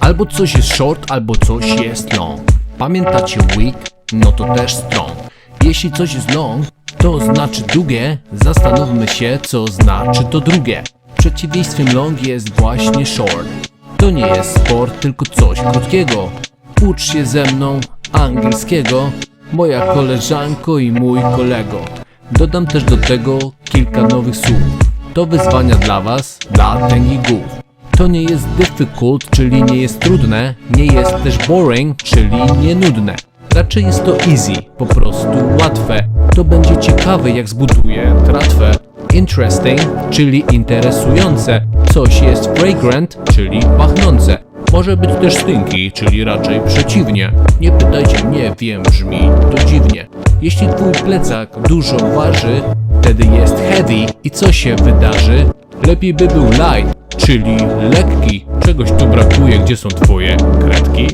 Albo coś jest short, albo coś jest long. Pamiętacie weak? No to też strong. Jeśli coś jest long, to znaczy długie. Zastanówmy się, co znaczy to drugie. Przeciwieństwem long jest właśnie short. To nie jest sport, tylko coś krótkiego. Ucz się ze mną angielskiego, moja koleżanko i mój kolego. Dodam też do tego kilka nowych słów. To wyzwania dla Was, dla tęgigów. To nie jest difficult, czyli nie jest trudne, nie jest też boring, czyli nie nudne. Raczej jest to easy, po prostu łatwe. To będzie ciekawe jak zbuduję tratwę. Interesting, czyli interesujące. Coś jest fragrant, czyli pachnące. Może być też stinky, czyli raczej przeciwnie. Nie pytajcie mnie, wiem, brzmi to dziwnie. Jeśli twój plecak dużo waży, wtedy jest heavy i co się wydarzy? Lepiej by był light, czyli lekki. Czegoś tu brakuje, gdzie są twoje kredki?